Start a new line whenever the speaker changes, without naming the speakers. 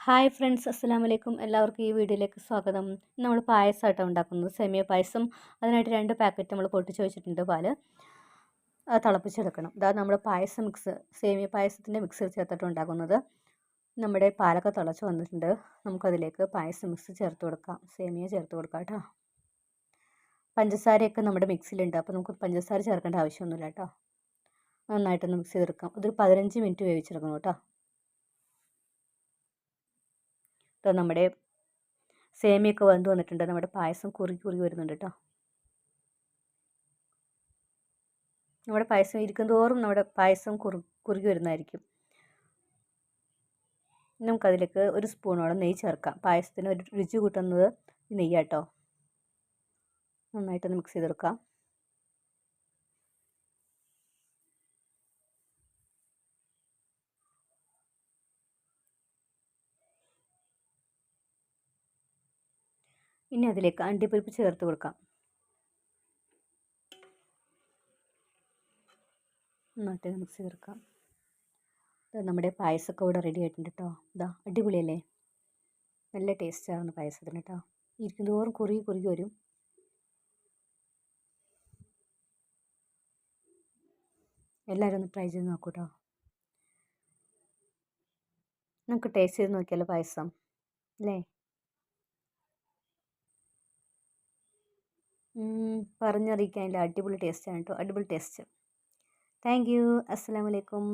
Hi friends അസ്സാം വലൈക്കും എല്ലാവർക്കും ഈ വീഡിയോയിലേക്ക് സ്വാഗതം. നമ്മൾ പായസമായിട്ടാണ് ഉണ്ടാക്കുന്നത്. സെമിയ പായസം. അതിനായിട്ട് രണ്ട് പാക്കറ്റ് നമ്മൾ പൊട്ടിച്ച് വെച്ചിട്ടുണ്ട് പാൽ. അത് തിളപ്പിച്ചെടുക്കണം. അതായത് നമ്മൾ പായസം മിക്സ് സേമിയ പായസത്തിന്റെ മിക്സ് ചേർത്തിട്ട് ഉണ്ടാക്കുന്നത്. നമ്മുടെ പാലൊക്കെ തിളച്ച് വന്നിട്ടുണ്ട്. നമുക്കതിലേക്ക് പായസം മിക്സ് ചേർത്ത് കൊടുക്കാം. സേമിയ ചേർത്ത് കൊടുക്കാം കേട്ടോ. പഞ്ചസാരയൊക്കെ നമ്മുടെ മിക്സിലുണ്ട് അപ്പോൾ നമുക്ക് പഞ്ചസാര ചേർക്കേണ്ട ആവശ്യമൊന്നുമില്ല കേട്ടോ. നന്നായിട്ടൊന്ന് മിക്സ് ചെയ്തെടുക്കാം. അതൊരു പതിനഞ്ച് മിനിറ്റ് വേവിച്ചെടുക്കണം കേട്ടോ. ഇപ്പോൾ നമ്മുടെ സേമിയൊക്കെ വന്ന് വന്നിട്ടുണ്ട്. നമ്മുടെ പായസം കുറുകി കുറുകി വരുന്നുണ്ട് കേട്ടോ. നമ്മുടെ പായസം ഇരിക്കും തോറും നമ്മുടെ പായസം കുറു കുറുകി വരുന്നതായിരിക്കും. നമുക്കതിലേക്ക് ഒരു സ്പൂണോളം നെയ്യ് ചേർക്കാം. പായസത്തിന് ഒരു രുചി കൂട്ടുന്നത് നെയ്യാട്ടോ. നന്നായിട്ടൊന്ന് മിക്സ് ചെയ്തെടുക്കാം. ഇനി അതിലേക്ക് അണ്ടിപ്പരിപ്പ് ചേർത്ത് കൊടുക്കാം. നന്നായിട്ട് മിക്സ് ചേർക്കാം. നമ്മുടെ പായസമൊക്കെ ഇവിടെ റെഡി ആയിട്ടുണ്ട് കേട്ടോ ഇതാ അടിപൊളിയല്ലേ? നല്ല ടേസ്റ്റാണ് പായസത്തിന് കേട്ടോ ഇരിക്കുന്നതോറും കുറുകി കുറുകി വരും. എല്ലാവരും ഒന്ന് ട്രൈ ചെയ്ത് നോക്കൂ കേട്ടോ നമുക്ക് ടേസ്റ്റ് ചെയ്ത് നോക്കിയാലോ പായസം? അല്ലേ? പറഞ്ഞറിയിക്കാനില്ല അടിപൊളി ടേസ്റ്റാണ് കേട്ടോ അടിപൊളി ടേസ്റ്റ് താങ്ക് യു അസ്സാം വലൈക്കും